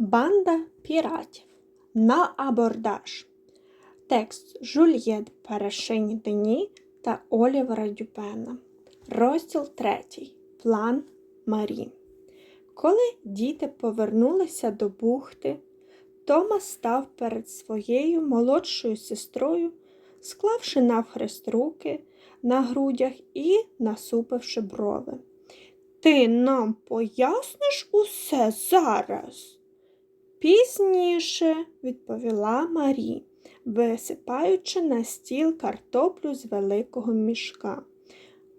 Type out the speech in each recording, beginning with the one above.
Банда піратів на абордаж. Текст Жульєт Перешинь Дені та Олівера Дюпена. Розділ 3. План Марі. Коли діти повернулися до бухти, Томас став перед своєю молодшою сестрою, склавши навхрест руки на грудях і насупивши брови. Ти нам поясниш усе зараз? Пізніше, відповіла Марі, висипаючи на стіл картоплю з великого мішка.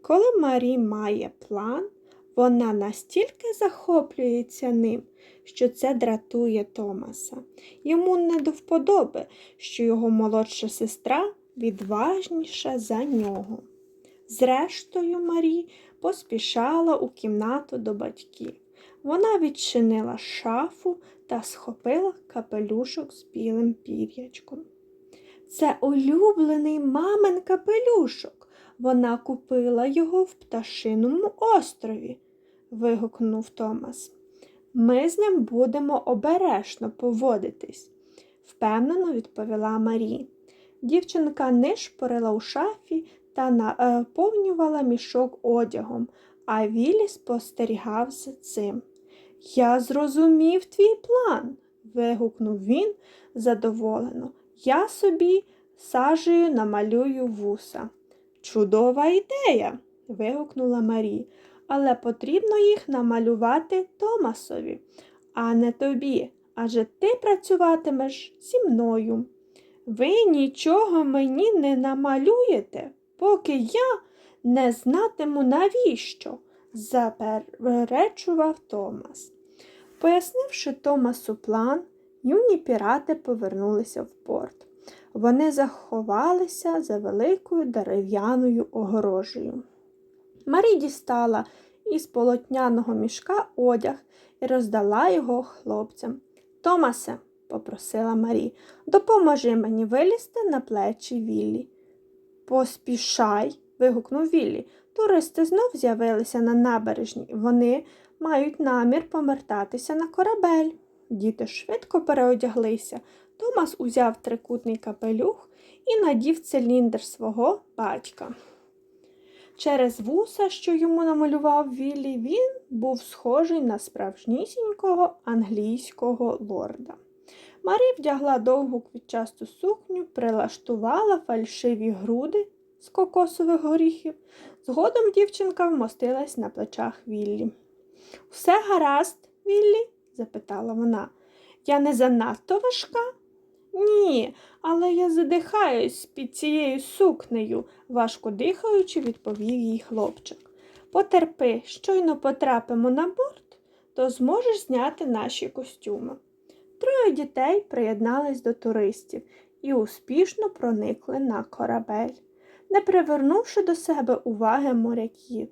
Коли Марі має план, вона настільки захоплюється ним, що це дратує Томаса. Йому не до вподоби, що його молодша сестра відважніша за нього. Зрештою, Марі поспішала у кімнату до батьків. Вона відчинила шафу та схопила капелюшок з білим пір'ячком. Це улюблений мамин капелюшок. Вона купила його в пташиному острові, вигукнув Томас. Ми з ним будемо обережно поводитись, впевнено відповіла Марі. Дівчинка нишпорила у шафі та наповнювала мішок одягом, а Віллі спостерігав за цим. Я зрозумів твій план, вигукнув він задоволено. Я собі сажею намалюю вуса. Чудова ідея, вигукнула Марі, але потрібно їх намалювати Томасові, а не тобі, адже ти працюватимеш зі мною. Ви нічого мені не намалюєте, поки я не знатиму навіщо, заперечував Томас. Пояснивши Томасу план, юні пірати повернулися в порт. Вони заховалися за великою дерев'яною огорожею. Марі дістала із полотняного мішка одяг і роздала його хлопцям. Томасе, попросила Марі, допоможи мені вилізти на плечі Віллі. Поспішай, вигукнув Віллі. Туристи знов з'явилися на набережні. Вони мають намір помертатися на корабель. Діти швидко переодяглися. Томас узяв трикутний капелюх і надів циліндр свого батька. Через вуса, що йому намалював Віллі, він був схожий на справжнісінького англійського лорда. Марі вдягла довгу квітчасту сукню, прилаштувала фальшиві груди з кокосових горіхів. Згодом дівчинка вмостилась на плечах Віллі. Все гаразд, Віллі? запитала вона. Я не занадто важка? Ні, але я задихаюсь під цією сукнею, важко дихаючи, відповів їй хлопчик. Потерпи, щойно потрапимо на борт, то зможеш зняти наші костюми. Троє дітей приєднались до туристів і успішно проникли на корабель, не привернувши до себе уваги моряків.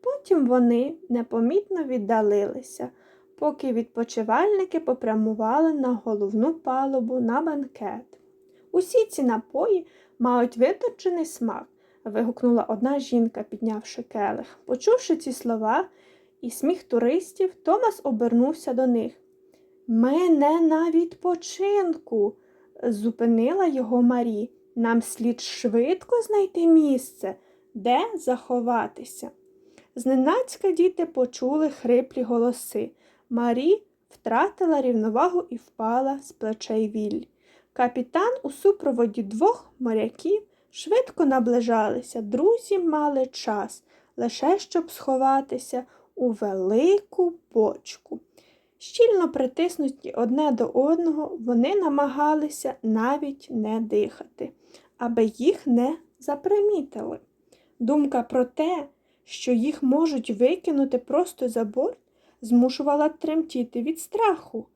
Потім вони непомітно віддалилися, поки відпочивальники попрямували на головну палубу на банкет. Усі ці напої мають виточений смак, вигукнула одна жінка, піднявши келих. Почувши ці слова і сміх туристів, Томас обернувся до них. Ми не на відпочинку, зупинила його Марі. Нам слід швидко знайти місце, де заховатися. Зненацька діти почули хриплі голоси. Марі втратила рівновагу і впала з плечей Віллі. Капітан у супроводі двох моряків швидко наближалися. Друзі мали час лише щоб сховатися у велику бочку. Щільно притиснуті одне до одного, вони намагалися навіть не дихати, аби їх не запримітили. Думка про те, що їх можуть викинути просто за борт, змушувала тремтіти від страху.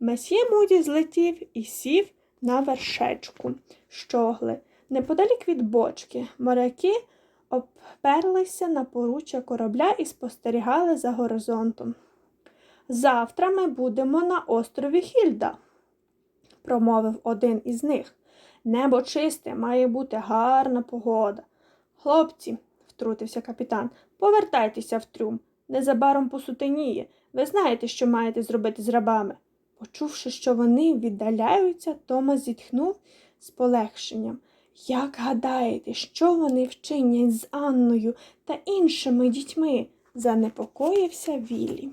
Месьє Муді злетів і сів на вершечку щогли. Неподалік від бочки моряки обперлися на поруччя корабля і спостерігали за горизонтом. Завтра ми будемо на острові Хільда, промовив один із них. Небо чисте, має бути гарна погода. Хлопці, втрутився капітан, повертайтеся в трюм. Незабаром посутеніє. Ви знаєте, що маєте зробити з рабами. Почувши, що вони віддаляються, Томас зітхнув з полегшенням. Як гадаєте, що вони вчинять з Анною та іншими дітьми? занепокоївся Віллі.